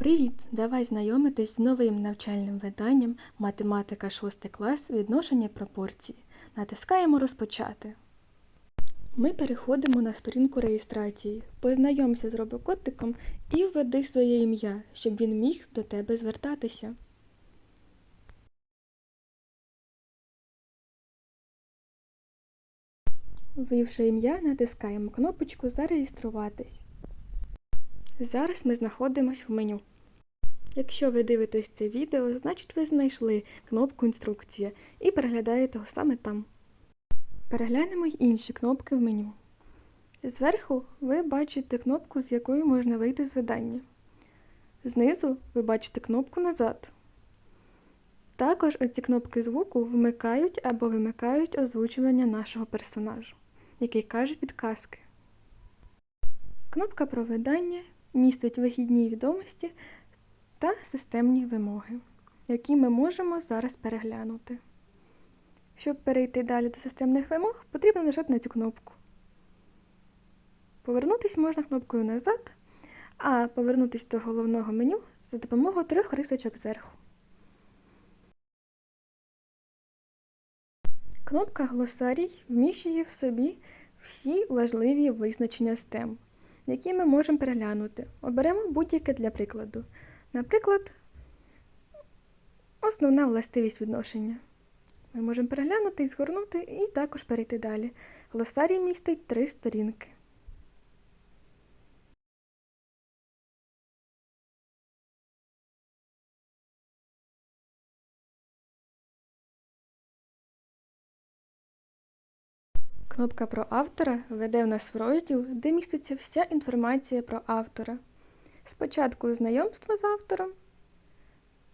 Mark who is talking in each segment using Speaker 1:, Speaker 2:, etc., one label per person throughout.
Speaker 1: Привіт! Давай знайомитись з новим навчальним виданням Математика 6 клас відношення пропорції. Натискаємо Розпочати. Ми переходимо на сторінку реєстрації. Познайомся з робокотиком і введи своє ім'я, щоб він міг до тебе звертатися. Ввівши ім'я, натискаємо кнопочку Зареєструватись. Зараз ми знаходимося в меню. Якщо ви дивитесь це відео, значить ви знайшли кнопку Інструкція і переглядаєте його саме там. Переглянемо й інші кнопки в меню. Зверху ви бачите кнопку, з якою можна вийти з видання. Знизу ви бачите кнопку Назад. Також оці кнопки звуку вмикають або вимикають озвучування нашого персонажа, який каже підказки. Кнопка про видання містить вихідні відомості та системні вимоги, які ми можемо зараз переглянути. Щоб перейти далі до системних вимог, потрібно нажати на цю кнопку. Повернутися можна кнопкою назад, а повернутися до головного меню за допомогою трьох рисочок зверху. Кнопка Глосарій вміщує в собі всі важливі визначення STEM, які ми можемо переглянути. Оберемо будь-яке для прикладу. Наприклад, основна властивість відношення. Ми можемо переглянути і згорнути, і також перейти далі. Глосарій містить три сторінки. Кнопка про автора веде в нас в розділ, де міститься вся інформація про автора. Спочатку знайомство з автором,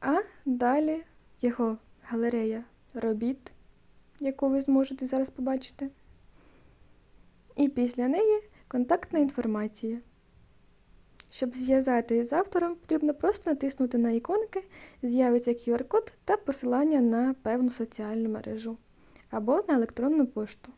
Speaker 1: а далі його галерея робіт, яку ви зможете зараз побачити. І після неї контактна інформація. Щоб зв'язати з автором, потрібно просто натиснути на іконки, з'явиться QR-код та посилання на певну соціальну мережу або на електронну пошту.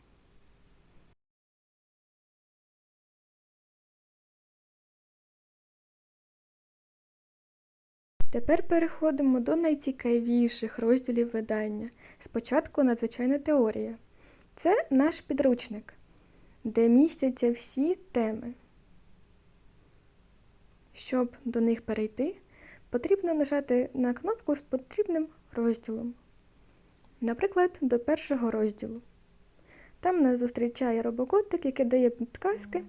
Speaker 1: Тепер переходимо до найцікавіших розділів видання. Спочатку надзвичайна теорія. Це наш підручник, де містяться всі теми. Щоб до них перейти, потрібно нажати на кнопку з потрібним розділом. Наприклад, до першого розділу. Там нас зустрічає робокотик, який дає підказки,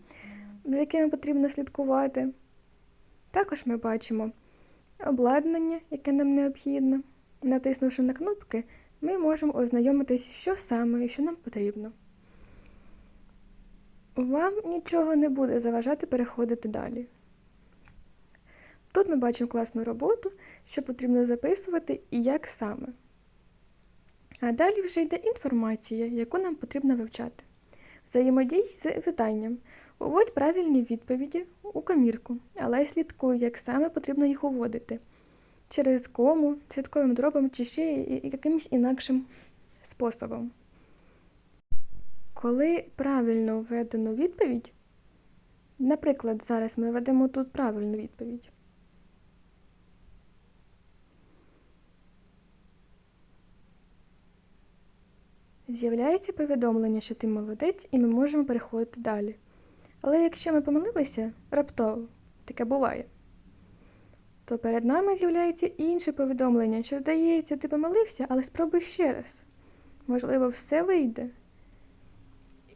Speaker 1: за якими потрібно слідкувати. Також ми бачимо обладнання, яке нам необхідно. Натиснувши на кнопки, ми можемо ознайомитись, що саме і що нам потрібно. Вам нічого не буде заважати переходити далі. Тут ми бачимо класну роботу, що потрібно записувати і як саме. А далі вже йде інформація, яку нам потрібно вивчати. Взаємодій з виданням. Уводь правильні відповіді у комірку, але слідкуй, як саме потрібно їх уводити. Через кому, святковим дробом чи ще якимось інакшим способом. Коли правильно введено відповідь, наприклад, зараз ми ведемо тут правильну відповідь. З'являється повідомлення, що ти молодець, і ми можемо переходити далі. Але якщо ми помилилися раптово, таке буває, то перед нами з'являється інше повідомлення, що здається, ти помилився, але спробуй ще раз. Можливо, все вийде.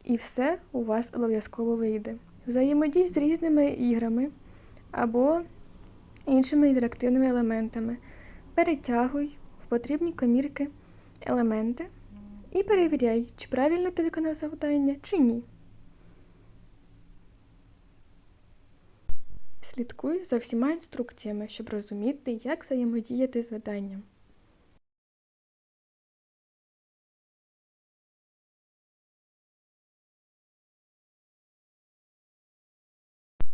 Speaker 1: І все у вас обов'язково вийде. Взаємодій з різними іграми або іншими інтерактивними елементами. Перетягуй в потрібні комірки елементи і перевіряй, чи правильно ти виконав завдання, чи ні. Слідкуй за всіма інструкціями, щоб розуміти, як взаємодіяти з виданням.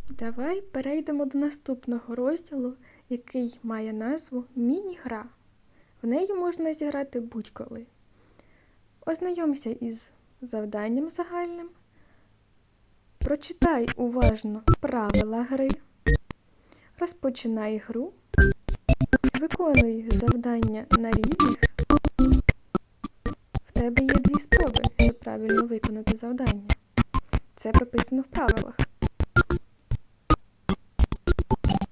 Speaker 1: Давай перейдемо до наступного розділу, який має назву Міні-гра. В неї можна зіграти будь-коли. Ознайомся із завданням загальним. Прочитай уважно правила гри. Розпочинай гру Виконуй завдання на рівних. В тебе є дві спроби, щоб правильно виконати завдання. Це прописано в правилах.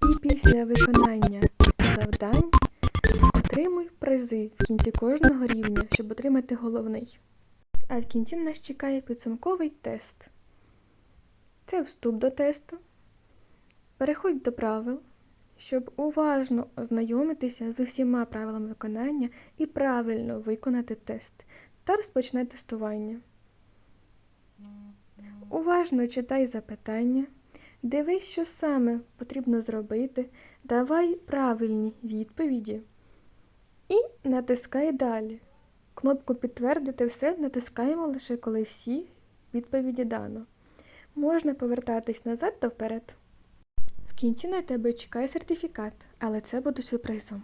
Speaker 1: І після виконання завдань призи в кінці кожного рівня, щоб отримати головний. А в кінці нас чекає підсумковий тест. Це вступ до тесту. Переходь до правил, щоб уважно ознайомитися з усіма правилами виконання і правильно виконати тест та розпочне тестування. Уважно читай запитання, дивись, що саме потрібно зробити, давай правильні відповіді натискай далі. Кнопку Підтвердити все натискаємо лише коли всі відповіді дано. Можна повертатись назад та вперед. В кінці на тебе чекає сертифікат, але це буде сюрпризом.